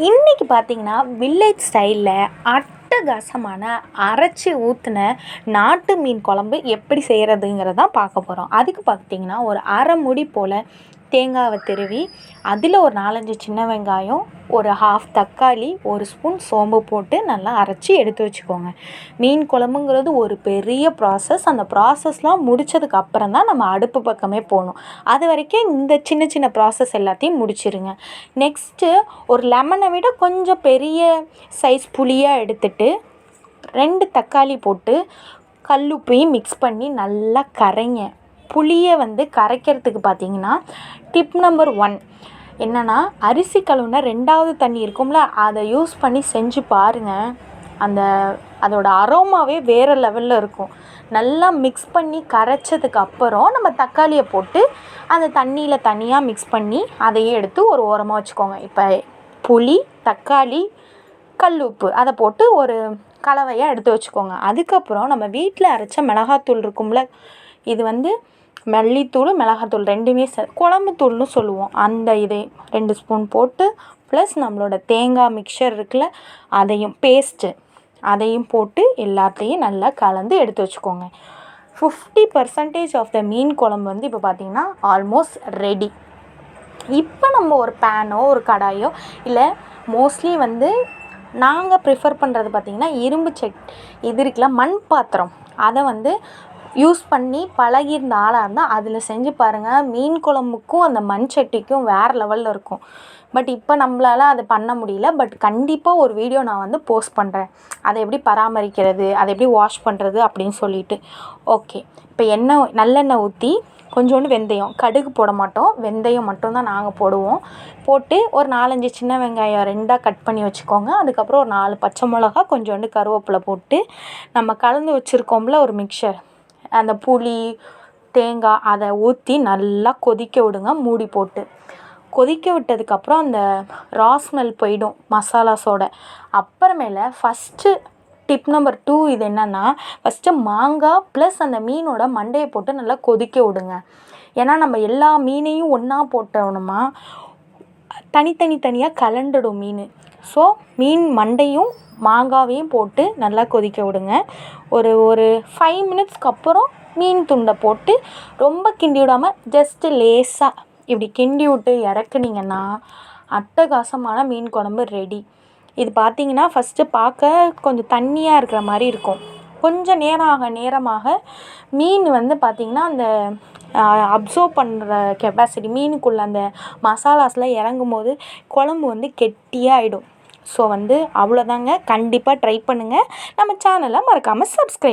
இன்றைக்கி பார்த்தீங்கன்னா வில்லேஜ் ஸ்டைலில் அட்டகாசமான அரைச்சி ஊற்றின நாட்டு மீன் குழம்பு எப்படி செய்கிறதுங்கிறதான் பார்க்க போகிறோம் அதுக்கு பார்த்தீங்கன்னா ஒரு அரை முடி போல் தேங்காவை திருவி அதில் ஒரு நாலஞ்சு சின்ன வெங்காயம் ஒரு ஹாஃப் தக்காளி ஒரு ஸ்பூன் சோம்பு போட்டு நல்லா அரைச்சி எடுத்து வச்சுக்கோங்க. மீன் குழம்புங்கிறது ஒரு பெரிய ப்ராசஸ் அந்த ப்ராசஸ்லாம் முடித்ததுக்கு அப்புறம் தான் நம்ம அடுப்பு பக்கமே போகணும். அது வரைக்கும் இந்த சின்ன சின்ன ப்ராசஸ் எல்லாத்தையும் முடிச்சிருங்க. நெக்ஸ்ட்டு ஒரு லெமனை விட கொஞ்சம் பெரிய சைஸ் புளியாக எடுத்துட்டு ரெண்டு தக்காளி போட்டு கல்லுப்பையும் மிக்ஸ் பண்ணி நல்லா கரைங்க. புளியை வந்து கரைக்கிறதுக்கு பார்த்தீங்கன்னா டிப் நம்பர் ஒன் என்னென்னா அரிசி கழுவுன ரெண்டாவது தண்ணி இருக்கும்ல அதை யூஸ் பண்ணி செஞ்சு பாருங்கள் அந்த அதோடய அரோமாவே வேறு லெவலில் இருக்கும். நல்லா மிக்ஸ் பண்ணி கரைச்சதுக்கு அப்புறம் நம்ம தக்காளியை போட்டு அந்த தண்ணியில் தனியாக மிக்ஸ் பண்ணி அதையே எடுத்து ஒரு ஓரமாக வச்சுக்கோங்க. இப்போ புளி தக்காளி கல் உப்பு அதை போட்டு ஒரு கலவையாக எடுத்து வச்சுக்கோங்க. அதுக்கப்புறம் நம்ம வீட்டில் அரைச்ச மிளகாத்தூள் இருக்கும்ல இது வந்து மல்லித்தூள் மிளகாத்தூள் ரெண்டுமே ச குழம்புத்தூள்னு சொல்லுவோம். அந்த இதை ரெண்டு ஸ்பூன் போட்டு ப்ளஸ் நம்மளோட தேங்காய் மிக்சர் இருக்குல்ல அதையும் பேஸ்ட்டு அதையும் போட்டு எல்லாத்தையும் நல்லா கலந்து எடுத்து வச்சுக்கோங்க. ஃபிஃப்டி பர்சன்டேஜ் ஆஃப் த மீன் குழம்பு வந்து இப்போ பார்த்திங்கன்னா ஆல்மோஸ்ட் ரெடி இப்போ நம்ம ஒரு பேனோ ஒரு கடாயோ இல்லை மோஸ்ட்லி வந்து நாங்கள் ப்ரிஃபர் பண்ணுறது பார்த்திங்கன்னா இரும்பு சட் இது இருக்குல்ல மண் பாத்திரம் அதை வந்து யூஸ் பண்ணி பழகியிருந்த ஆளாக இருந்தால் அதில் செஞ்சு பாருங்கள் மீன் குழம்புக்கும் அந்த மண் சட்டிக்கும் வேறு லெவலில் இருக்கும். பட் இப்போ நம்மளால் அது பண்ண முடியல. பட் கண்டிப்பாக ஒரு வீடியோ நான் வந்து போஸ்ட் பண்ணுறேன் அதை எப்படி பராமரிக்கிறது அதை எப்படி வாஷ் பண்ணுறது அப்படின்னு சொல்லிட்டு. ஓகே இப்போ எண்ணெய் நல்லெண்ணெய் ஊற்றி கொஞ்சோண்டு வெந்தயம். கடுகு போட மாட்டோம். வெந்தயம் மட்டும்தான் நாங்கள் போடுவோம். போட்டு ஒரு நாலஞ்சு சின்ன வெங்காயம் ரெண்டாக கட் பண்ணி வச்சுக்கோங்க. அதுக்கப்புறம் ஒரு நாலு பச்சை மிளகா கொஞ்சோண்டு கருவேப்பிலை போட்டு நம்ம கலந்து வச்சுருக்கோம்ல ஒரு மிக்சர் அந்த புளி தேங்காய் அதை ஊற்றி நல்லா கொதிக்க விடுங்க மூடி போட்டு. கொதிக்க விட்டதுக்கப்புறம் அந்த ரா ஸ்மெல் போயிடும் மசாலாஸோட அப்புறமேல ஃபஸ்ட்டு டிப் நம்பர் டூ இது என்னென்னா ஃபஸ்ட்டு மாங்காய் ப்ளஸ் அந்த மீனோட மண்டையை போட்டு நல்லா கொதிக்க விடுங்க. ஏன்னா நம்ம எல்லா மீனையும் ஒன்றா போட்டோம்னா தனித்தனி தனியாக கலண்டுடும் மீன். ஸோ மீன் மண்டையும் மாங்காவையும் போட்டு நல்லா கொதிக்க விடுங்க. ஒரு ஒரு ஃபைவ் மினிட்ஸ்க்கு அப்புறம் மீன் துண்டை போட்டு ரொம்ப கிண்டி விடாமல் ஜஸ்ட்டு லேசாக இப்படி கிண்டி விட்டு இறக்குனீங்கன்னா அட்டகாசமான மீன் குழம்பு ரெடி இது பார்த்திங்கன்னா ஃபஸ்ட்டு பார்க்க கொஞ்சம் தண்ணியாக இருக்கிற மாதிரி இருக்கும். கொஞ்சம் நேரம் ஆக நேரமாக மீன் வந்து பார்த்திங்கன்னா அந்த அப்சர்வ் பண்ணுற கெப்பாசிட்டி மீனுக்குள்ளே அந்த மசாலாஸ்லாம் இறங்கும் போது குழம்பு வந்து கெட்டியாகிடும் ஸோ வந்து அவ்வளோதாங்க. கண்டிப்பாக ட்ரை பண்ணுங்கள் நம்ம சேனலை மறக்காமல் சப்ஸ்கிரைப்